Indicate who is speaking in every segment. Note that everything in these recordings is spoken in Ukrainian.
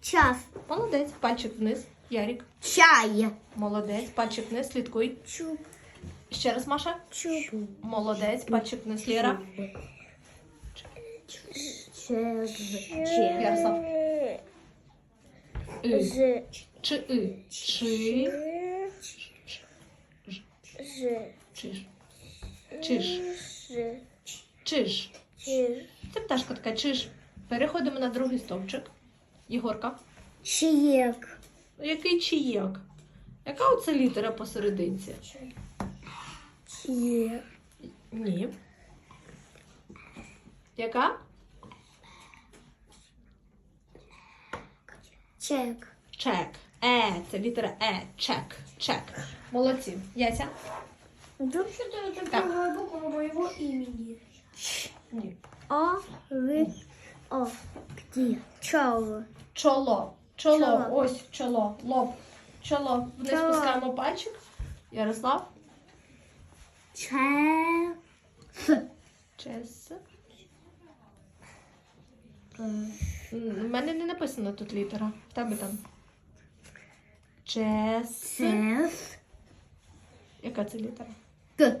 Speaker 1: Час.
Speaker 2: Молодець. Пальчик вниз. Ярік.
Speaker 1: Чай.
Speaker 2: Молодець. Пальчик вниз. Слідкуй.
Speaker 1: Чуб.
Speaker 2: Ще раз, Маша.
Speaker 1: Чуб.
Speaker 2: Молодець. Пальчик вниз. Лєра. Ярослав. И. Чи и. Чи.
Speaker 1: З.
Speaker 2: Чиш. Чиш.
Speaker 1: З.
Speaker 2: Чиш. Це пташка така чиш. Переходимо на другий стовпчик. Єгорка.
Speaker 1: Чиек.
Speaker 2: Який чиєк? Яка оце літера посерединці?
Speaker 1: Чиек.
Speaker 2: Ні. Яка?
Speaker 1: Чек.
Speaker 2: Чек. Е, це літера Е. Чек. Чек. Молодці. Яся?
Speaker 1: Вообще это первая буква моего имени.
Speaker 2: Ні.
Speaker 1: О, В, О. Где? Чего?
Speaker 2: Чоло. Чоло.
Speaker 1: Чоло.
Speaker 2: Ось чоло. Лоб. Чоло. Вниз
Speaker 1: Чоло.
Speaker 2: спускаємо пальчик. Ярослав.
Speaker 1: Че.
Speaker 2: Чес. У мене не написано тут літера. В тебе там. Чес.
Speaker 1: Сес.
Speaker 2: Яка це літера?
Speaker 1: Г.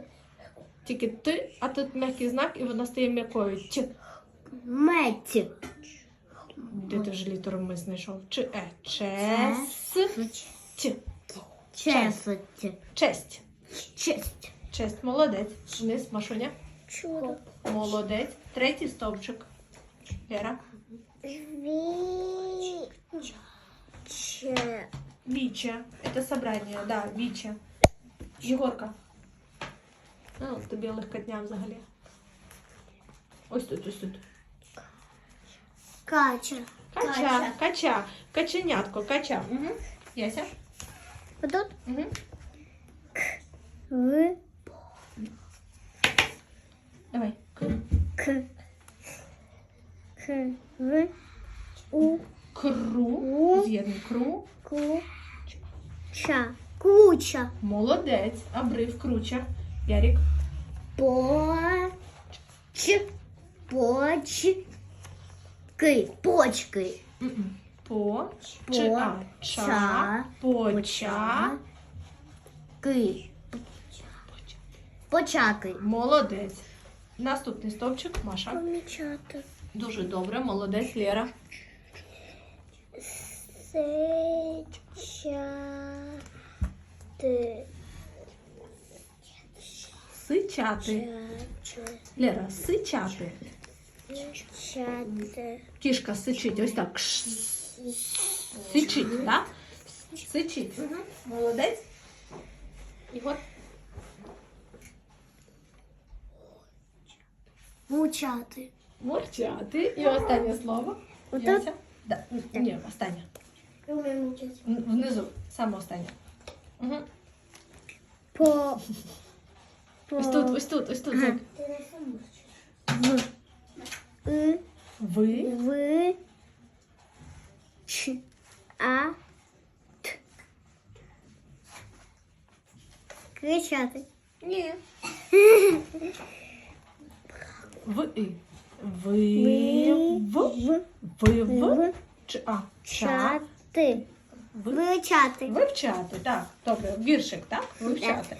Speaker 2: Тільки ти, а тут м'який знак, і вона стає м'якою. Ч.
Speaker 1: Мать.
Speaker 2: Де ти вже літеру ми знайшов? Ч. Е. Чес. Ч. Честь.
Speaker 1: Честь.
Speaker 2: Честь. Молодець. Вниз, Машуня.
Speaker 1: Чудо.
Speaker 2: Молодець. Третій стовпчик. Вера.
Speaker 1: Ви. Че.
Speaker 2: Вича. Это собрание, да, Вича. Єгорка. От тобі легкотня взагалі. Ось тут, ось тут.
Speaker 1: Кача.
Speaker 2: Кача, кача, каченятко, кача. Угу. Яся.
Speaker 1: Вот тут.
Speaker 2: Угу.
Speaker 1: В.
Speaker 2: Давай. К.
Speaker 1: К. К. В. У.
Speaker 2: Кру.
Speaker 1: У.
Speaker 2: З'єднуй. Кру.
Speaker 1: Ку. Ча. Куча.
Speaker 2: Молодець. Обрив, круча. Ярік.
Speaker 1: По. Ч. Поч. Ки. Почки.
Speaker 2: По. Чи, а. Ча.
Speaker 1: Ча.
Speaker 2: Поча.
Speaker 1: Ки. Почаки.
Speaker 2: Молодець. Наступний стовпчик. Маша.
Speaker 1: Помічати.
Speaker 2: Дуже добре. Молодець. Лєра.
Speaker 1: Сичати.
Speaker 2: Сичати. Лера, сичати.
Speaker 1: Чати.
Speaker 2: Кішка сичить, ось так. Сичить, так? Сичить. Молодець. Ігор.
Speaker 1: Мучати.
Speaker 2: Мурчати. І останнє слово. Да. Ні, останнє.
Speaker 1: Мучати.
Speaker 2: Внизу. Саме останнє. Угу.
Speaker 1: По. По.
Speaker 2: Ось тут, ось тут, ось тут.
Speaker 1: Ага.
Speaker 2: Зик.
Speaker 1: В. И.
Speaker 2: Ви.
Speaker 1: В. Ч. А. Т. Кричати.
Speaker 2: Ні. В. І. Ви. В.
Speaker 1: В.
Speaker 2: Ви. В.
Speaker 1: В.
Speaker 2: Чи А. Ча.
Speaker 1: Чати.
Speaker 2: Ви.
Speaker 1: Вивчати.
Speaker 2: Вивчати, так. Добре, віршик, так? Вивчати.